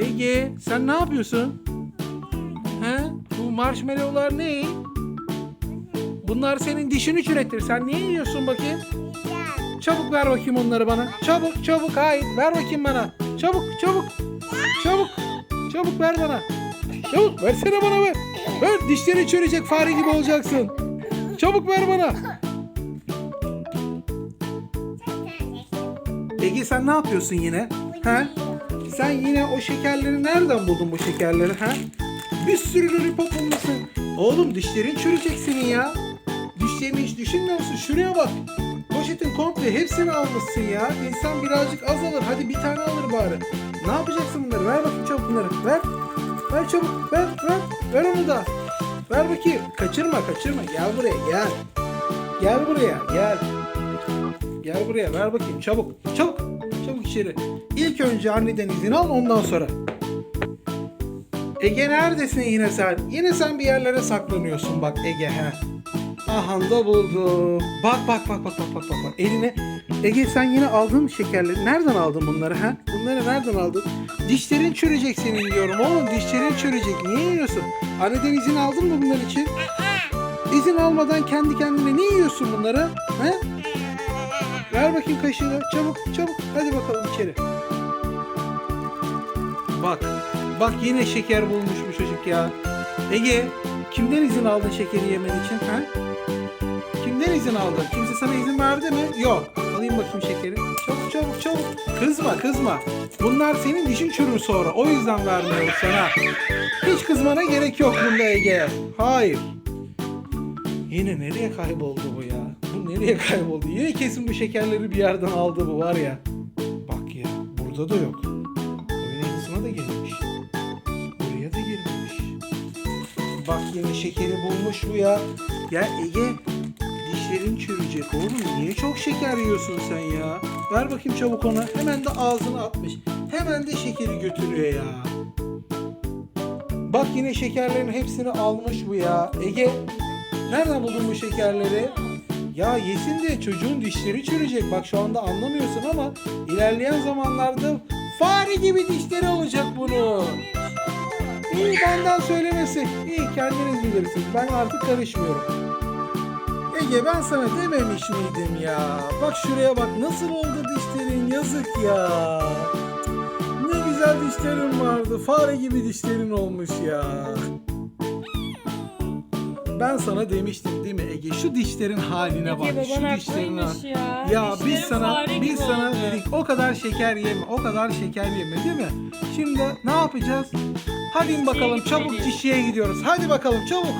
Ege sen ne yapıyorsun? He? Bu marshmallowlar ne? Bunlar senin dişini çürütür. Sen niye yiyorsun bakayım? Çabuk ver bakayım onları bana. Çabuk çabuk hayır ver bakayım bana. Çabuk çabuk. Çabuk. Çabuk ver bana. Çabuk versene bana ver. Ver dişleri çürüyecek fare gibi olacaksın. Çabuk ver bana. Ege sen ne yapıyorsun yine? Ha? Sen yine o şekerleri nereden buldun bu şekerleri ha? Bir sürü lollipop bulmuşsun. Oğlum dişlerin çürüyecek senin ya. Dişlerini hiç düşünmüyor musun? Şuraya bak. Poşetin komple hepsini almışsın ya. İnsan birazcık az alır. Hadi bir tane alır bari. Ne yapacaksın bunları? Ver bakayım çabuk bunları. Ver. Ver çabuk. Ver. Ver. Ver onu da. Ver bakayım. Kaçırma kaçırma. Gel buraya gel. Gel buraya gel. Gel buraya ver bakayım çabuk. Çabuk. Çabuk içeri. İlk önce anneden izin al ondan sonra. Ege neredesin yine sen? Yine sen bir yerlere saklanıyorsun bak Ege he. Aha da buldum. Bak bak bak bak bak bak bak. Eline Ege sen yine aldın şekerleri. Nereden aldın bunları ha? Bunları nereden aldın? Dişlerin çürüyecek senin diyorum oğlum. Dişlerin çürüyecek. Niye yiyorsun? Anneden izin aldın mı bunlar için? İzin almadan kendi kendine niye yiyorsun bunları? He? Ver bakayım kaşığını. Çabuk çabuk. Hadi bakalım içeri. Bak. Bak yine şeker bulmuş bu çocuk ya. Ege kimden izin aldın şekeri yemen için? Ha? Kimden izin aldın? Kimse sana izin verdi mi? Yok. Alayım bakayım şekeri. Çabuk çabuk çabuk. Kızma kızma. Bunlar senin dişin çürür sonra. O yüzden vermiyorum sana. Hiç kızmana gerek yok bunda Ege. Hayır. Yine nereye kayboldu bu ya? Bu nereye kayboldu? Yine kesin bu şekerleri bir yerden aldı bu var ya. Bak ya burada da yok. Oyun odasına da gelmiş. Buraya da girmemiş. Bak yine şekeri bulmuş bu ya. Ya Ege dişlerin çürüyecek oğlum. Niye çok şeker yiyorsun sen ya? Ver bakayım çabuk ona. Hemen de ağzına atmış. Hemen de şekeri götürüyor ya. Bak yine şekerlerin hepsini almış bu ya. Ege nereden buldun bu şekerleri? Ya yesin de çocuğun dişleri çürüyecek. Bak şu anda anlamıyorsun ama ilerleyen zamanlarda fare gibi dişleri olacak bunu. İyi benden söylemesi. İyi kendiniz bilirsiniz. Ben artık karışmıyorum. Ege ben sana dememiş miydim ya? Bak şuraya bak nasıl oldu dişlerin yazık ya. Ne güzel dişlerin vardı. Fare gibi dişlerin olmuş ya. Ben sana demiştim değil mi Ege? Şu dişlerin haline bak. Ege Şu dişlerin ya. ya biz sana biz sana oldu. dedik o kadar şeker yeme, o kadar şeker yeme değil mi? Şimdi ne yapacağız? Hadi bakalım çabuk gidelim. gidiyoruz. Hadi bakalım çabuk.